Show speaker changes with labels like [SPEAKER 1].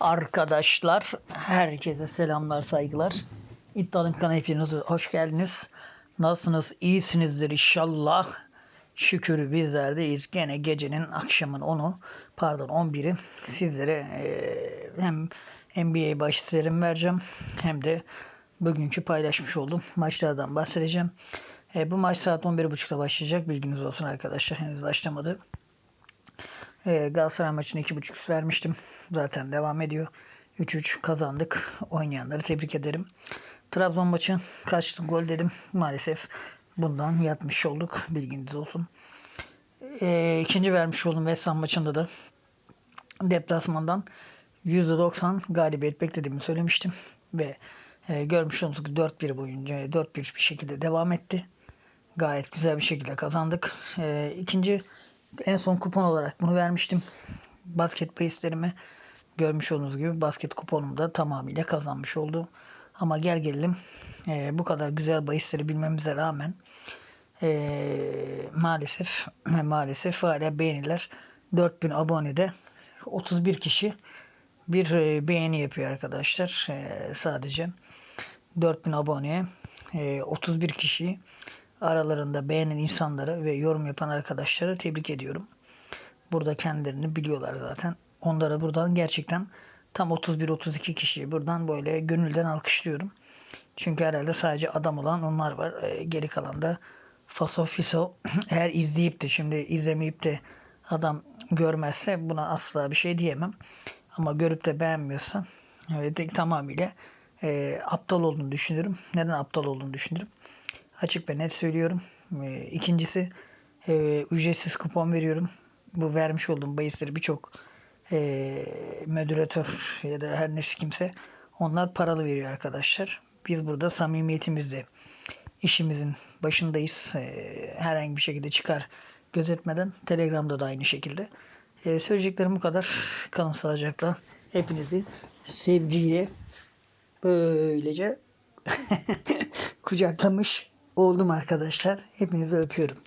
[SPEAKER 1] Arkadaşlar herkese selamlar saygılar. Kanalına hepiniz hoş geldiniz. Nasılsınız? İyisinizdir inşallah. Şükür bizler de iyiyiz. Gene gecenin akşamın 10'u pardon 11'i sizlere eee, hem NBA başlıklarımı vereceğim hem de bugünkü paylaşmış olduğum maçlardan bahsedeceğim. E, bu maç saat 11.30'da başlayacak. Bilginiz olsun arkadaşlar. Henüz başlamadı. E, Galatasaray maçını 2.5 üst vermiştim. Zaten devam ediyor. 3-3 kazandık. Oynayanları tebrik ederim. Trabzon maçı kaçtı gol dedim. Maalesef bundan yatmış olduk. Bilginiz olsun. E, ikinci vermiş olduğum West Ham maçında da deplasmandan %90 galibiyet beklediğimi söylemiştim. Ve e, görmüş olduğunuz gibi 4-1 boyunca 4-1 bir şekilde devam etti. Gayet güzel bir şekilde kazandık. E, ikinci en son kupon olarak bunu vermiştim. Basket bahislerimi görmüş olduğunuz gibi basket kuponumu da tamamıyla kazanmış oldu. Ama gel gelelim e, bu kadar güzel bahisleri bilmemize rağmen e, maalesef maalesef hala beğeniler 4000 abonede 31 kişi bir e, beğeni yapıyor arkadaşlar. E, sadece 4000 aboneye e, 31 kişi aralarında beğenen insanları ve yorum yapan arkadaşları tebrik ediyorum. Burada kendilerini biliyorlar zaten. Onlara buradan gerçekten tam 31-32 kişiyi buradan böyle gönülden alkışlıyorum. Çünkü herhalde sadece adam olan onlar var. E, geri kalan da faso fiso eğer izleyip de şimdi izlemeyip de adam görmezse buna asla bir şey diyemem. Ama görüp de beğenmiyorsa evet, tamamıyla e, aptal olduğunu düşünürüm. Neden aptal olduğunu düşünürüm? Açık ve net söylüyorum. E, ikincisi e, ücretsiz kupon veriyorum. Bu vermiş olduğum bahisleri birçok e, moderatör ya da her neyse kimse onlar paralı veriyor arkadaşlar. Biz burada samimiyetimizde işimizin başındayız. E, herhangi bir şekilde çıkar gözetmeden. Telegram'da da aynı şekilde. E, söyleyeceklerim bu kadar. Kalın sağlıcakla. Hepinizi sevgiyle böylece kucaklamış oldum arkadaşlar. Hepinizi öpüyorum.